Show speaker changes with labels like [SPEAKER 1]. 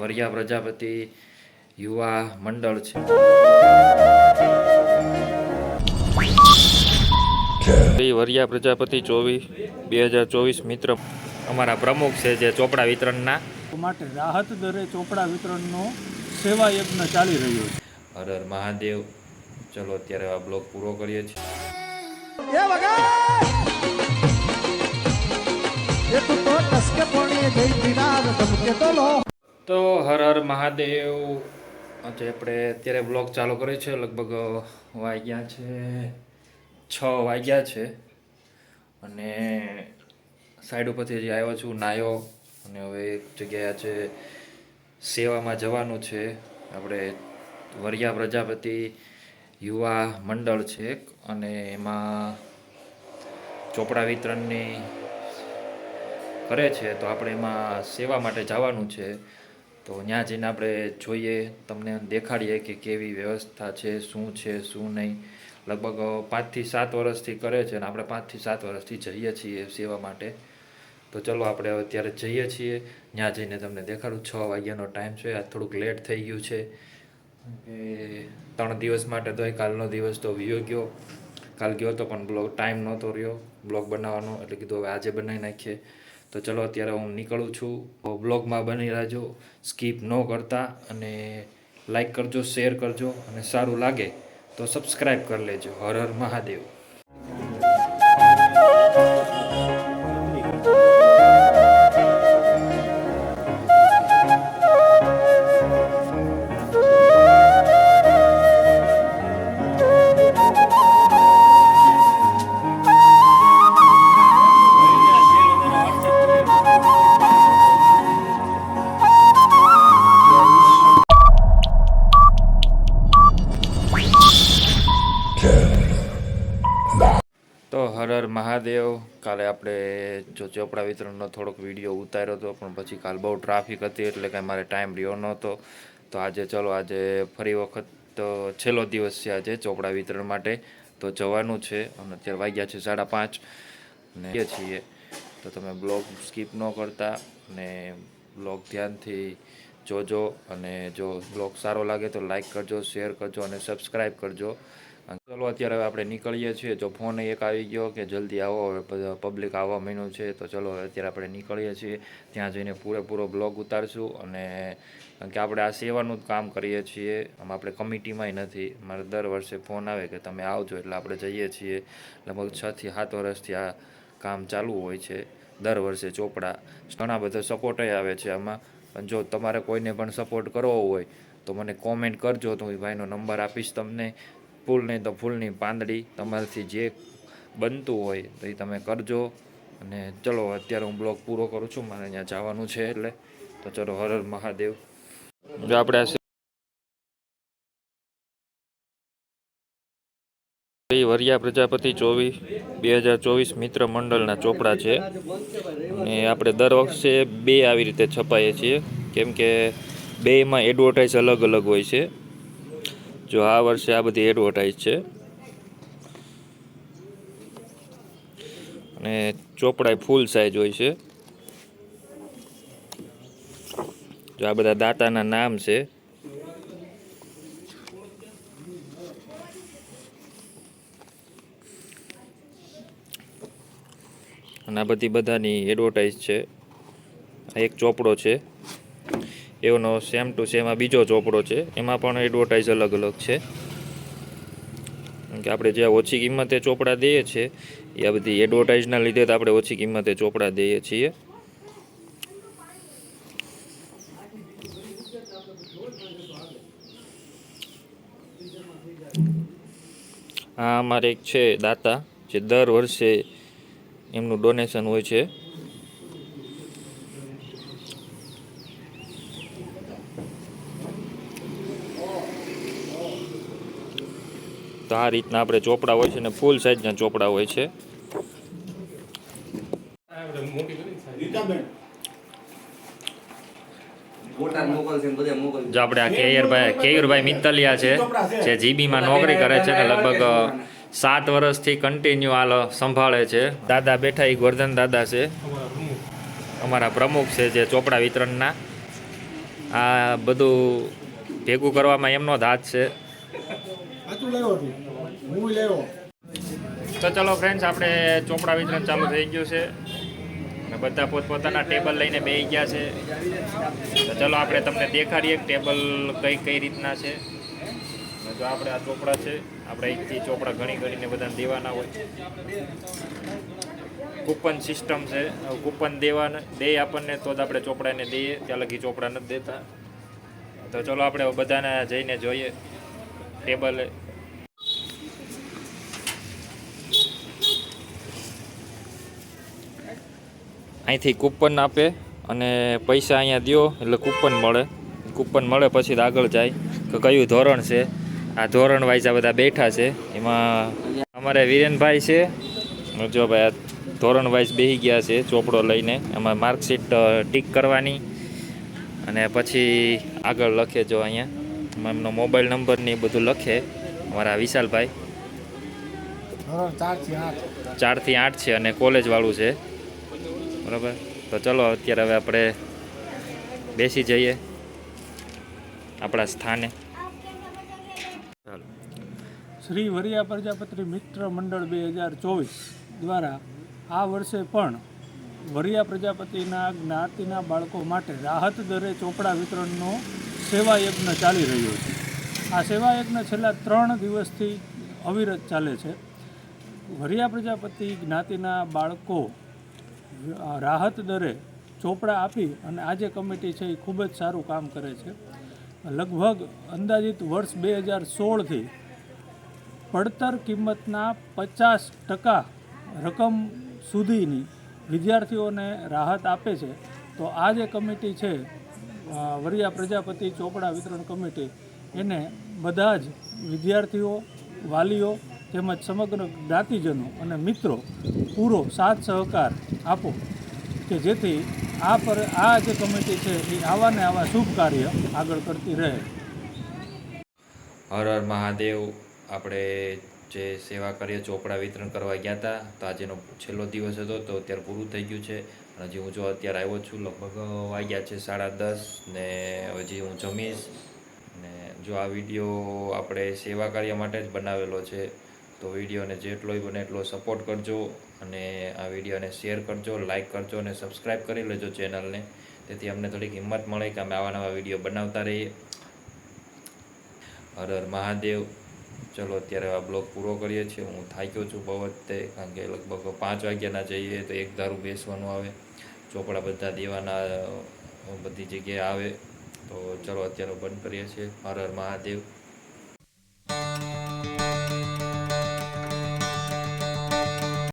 [SPEAKER 1] વરિયા પ્રજાપતિ યુવા મંડળ છે. વરિયા પ્રજાપતિ ચોવીસ બે હજાર ચોવીસ મિત્ર. અમારા પ્રમુખ છે જે ચોપડા વિતરણના.
[SPEAKER 2] માટે રાહત દરે ચોપડા વિતરણનો સેવા યજ્ઞ ચાલી રહ્યો છે.
[SPEAKER 1] હર હર મહાદેવ. ચલો અત્યારે આ બ્લોગ પૂરો કરીએ છીએ.
[SPEAKER 3] તું
[SPEAKER 1] હર હર મહાદેવ. આજે આપણે અત્યારે બ્લોગ ચાલુ કર્યો છે, લગભગ વાગ્યા છે, છ વાગ્યા છે. અને સાઈડ ઉપરથી હજી આવ્યો છું, નાયો. અને હવે એક જગ્યાએ છે સેવામાં જવાનું છે. આપણે વરિયા પ્રજાપતિ યુવા મંડળ છે એક. અને એમાં ચોપડા વિતરણની કરે છે. તો આપણે એમાં સેવા માટે જવાનું છે. તો ત્યાં જઈને આપણે જોઈએ, તમને દેખાડીએ કે કેવી વ્યવસ્થા છે, શું છે, શું નહીં. લગભગ પાંચથી સાત વર્ષથી કરે છે અને આપણે પાંચથી સાત વર્ષથી જઈએ છીએ સેવા માટે. તો ચલો આપણે હવે અત્યારે જઈએ છીએ. ત્યાં જઈને તમને દેખાડું, છ વાગ્યાનો ટાઈમ છે. આ થોડુંક લેટ થઈ ગયું છે. એ ત્રણ દિવસ માટે તો કાલનો દિવસ તો વિયો ગયો. કાલ ગયો તો પણ બ્લોગ ટાઈમ નહોતો રહ્યો. બ્લોગ બનાવવાનો, એટલે કીધું હવે આજે બનાવી નાખીએ. તો ચલો અત્યારે હું નીકળું છું. બ્લોગમાં બની રહેજો. સ્કીપ ન કરતા અને લાઈક કરજો, શેર કરજો અને સારું લાગે તો સબસ્ક્રાઈબ કરી લેજો. હર મહાદેવ. હર હર મહાદેવ. કાલે આપણે જો ચોપડા વિતરણનો થોડોક વીડિયો ઉતાર્યો હતો, પણ પછી કાલ બહુ ટ્રાફિક હતી એટલે કાંઈ મારે ટાઈમ રહ્યો નહોતો. તો આજે ચલો, આજે ફરી વખત તો છેલ્લો દિવસ છે આજે ચોપડા વિતરણ માટે. તો જવાનું છે, અને અત્યારે વાગ્યા છે સાડા પાંચ. ને છીએ. તો તમે બ્લોગ સ્કીપ ન કરતા અને બ્લોગ ધ્યાનથી જોજો, અને જો બ્લોગ સારો લાગે તો લાઈક કરજો, શેર કરજો, અને સબસ્ક્રાઈબ કરજો. ચલો, અત્યારે હવે આપણે નીકળીએ છીએ. જો ફોન એક આવી ગયો કે જલ્દી આવો, હવે પબ્લિક આવવા મહિનું છે, તો ચલો અત્યારે આપણે નીકળીએ છીએ. ત્યાં જઈને પૂરેપૂરો બ્લોગ ઉતારશું અને કે આપણે આ સેવાનું જ કામ કરીએ છીએ. આમ આપણે કમિટીમાંય નથી. મારે દર વર્ષે ફોન આવે કે તમે આવજો, એટલે આપણે જઈએ છીએ. લગભગ છથી સાત વર્ષથી આ કામ ચાલુ હોય છે. દર વર્ષે ચોપડા. ઘણા બધા સપોર્ટય આવે છે આમાં. પણ જો તમારે કોઈને પણ સપોર્ટ કરવો હોય, તો મને કોમેન્ટ કરજો. તો હું ભાઈનો નંબર આપીશ તમને. ફૂલ નહીં તો ફૂલની પાંદડી તમારાથી જે બનતું હોય તો એ તમે કરજો. અને ચલો, અત્યારે હું બ્લોગ પૂરો કરું છું. મારે અહીંયા જવાનું છે એટલે તો ચલો, હર હર મહાદેવ. જો આપણે વરિયા પ્રજાપતિ ચોવીસ બે હજાર ચોવીસ મિત્ર મંડળના ચોપડા છે. અને આપણે દર વર્ષે બે આવી રીતે છપાઈએ છીએ. કેમ કે બેમાં એડવર્ટાઇઝ અલગ અલગ હોય છે. જો આ વર્ષે આ બધી એડવર્ટાઇઝ છે. અને ચોપડાઈ ફૂલ સાઇઝ હોય છે. જો આ બધા દાતાના નામ છે. અને આ બધી બધાની એડવર્ટાઇઝ છે. આ એક ચોપડો છે. એવોનો સેમ ટુ સેમ આ બીજો ચોપડો છે. એમાં પણ એડવર્ટાઇઝ અલગ અલગ છે કે આપણે જે ઓછી કિંમતે ચોપડા દઈએ છીએ એ આ બધી એડવર્ટાઇઝના લીધે આપણે ઓછી કિંમતે ચોપડા દઈએ છીએ. આ અમારે એક છે દાતા, જે દર વર્ષે એમનું ડોનેશન હોય છે. તો આ રીતના આપણે ચોપડા હોય છે ને ફૂલ સાઇઝના ચોપડા હોય છે. જો આપણે આ કેયરભાઈ કેયુરભાઈ મિત્તલિયા છે, જે જીબીમાં નોકરી કરે છે ને લગભગ સાત વર્ષથી કન્ટિન્યુ હાલ સંભાળે છે. દાદા બેઠા એ ગોરધન દાદા છે. અમારા પ્રમુખ છે જે ચોપડા વિતરણના. આ બધું ભેગું કરવામાં એમનો જ હાથ છે.
[SPEAKER 2] તું
[SPEAKER 1] ચલો ફ્રેન્ડ્સ આપણે ચોપડા વિતરણ ચાલુ થઈ ગયું છે. અને બધા પોતપોતાના ટેબલ લઈને બેસી ગયા છે. તો ચલો આપણે તમને દેખાડીએ ટેબલ કઈ કઈ રીતના છે. જો આપણે આ ચોપડા છે, આપણે અહીંથી ચોપડા ઘણી ઘણીને બધાને દેવાના હોય. કૂપન સિસ્ટમ છે. કૂપન દેવાના, દે આપણને, તો જ આપણે ચોપડાને દઈએ. ત્યાં લગી ચોપડા નથી દેતા. તો ચલો આપણે બધાને જઈને જોઈએ. ટેબલ અહીંથી કૂપન આપે અને પૈસા અહીંયા દ્યો, એટલે કૂપન મળે. કૂપન મળે પછી આગળ જાય. કે કયું ધોરણ છે? આ ધોરણ વાઇઝ આ બધા બેઠા છે. એમાં અમારે વિરેનભાઈ છે. જો ભાઈ ધોરણ વાઇઝ બેસી ગયા છે ચોપડો લઈને. એમાં માર્કશીટ ટીક કરવાની. અને પછી આગળ લખે જો અહીંયા. એમનો મોબાઈલ નંબર ને એ બધું લખે અમારા વિશાલભાઈ.
[SPEAKER 2] ચારથી આઠ.
[SPEAKER 1] આઠ છે અને કોલેજવાળું છે. બરાબર? તો ચલો અત્યારે હવે આપણે બેસી જઈએ આપણા સ્થાને. ચાલો
[SPEAKER 2] શ્રી વરિયા પ્રજાપતિ મિત્ર મંડળ બે હજાર ચોવીસ દ્વારા આ વર્ષે પણ વરિયા પ્રજાપતિના જ્ઞાતિના બાળકો માટે રાહત દરે ચોપડા વિતરણનો સેવા યજ્ઞ ચાલી રહ્યો છે. આ સેવા યજ્ઞ છેલ્લા ત્રણ દિવસથી અવિરત ચાલે છે. વરિયા પ્રજાપતિ જ્ઞાતિના બાળકો રાહત દરે ચોપડા આપી અને આ જે કમિટી છે એ ખૂબ જ સારું કામ કરે છે. લગભગ અંદાજિત વર્ષ બે હજાર સોળથી પડતર કિંમતના પચાસ ટકા રકમ સુધીની વિદ્યાર્થીઓને રાહત આપે છે. તો આ જે કમિટી છે વરિયા પ્રજાપતિ ચોપડા વિતરણ કમિટી. એને બધા જ વિદ્યાર્થીઓ, વાલીઓ તેમજ સમગ્ર જ્ઞાતિજનો અને મિત્રો પૂરો સાથ સહકાર આપો કે જેથી આ પર, આ જે કમિટી છે એ આવા ને આવા શુભ કાર્ય આગળ કરતી રહે.
[SPEAKER 1] હર હર મહાદેવ. આપણે જે સેવા કરીએ ચોપડા વિતરણ કરવા ગયા હતા, તો આજેનો છેલ્લો દિવસ હતો, તો અત્યારે પૂરું થઈ ગયું છે. હજી હું જો અત્યારે આવ્યો છું, લગભગ વાગ્યા છે સાડા દસ ને હજી હું જમીશ. ને જો આ વીડિયો આપણે સેવા કાર્ય માટે જ બનાવેલો છે, તો વિડીયોને જેટલોય બને એટલો સપોર્ટ કરજો. અને આ વિડીયોને શેર કરજો લાઇક કરજો અને સબસ્ક્રાઈબ કરી લેજો ચેનલને. તેથી અમને થોડીક હિંમત મળે કે અમે આવા નવા વીડિયો બનાવતા રહીએ. હર હર મહાદેવ. ચલો, અત્યારે આ બ્લોગ પૂરો કરીએ છીએ. હું થાક્યો છું બહુ વખતે કારણ કે લગભગ પાંચ વાગ્યાના જઈએ તો એક ધારું બેસવાનું આવે. ચોપડા બધા દેવાના બધી જગ્યાએ આવે. તો ચલો, અત્યારે બંધ કરીએ છીએ. હર હર મહાદેવ.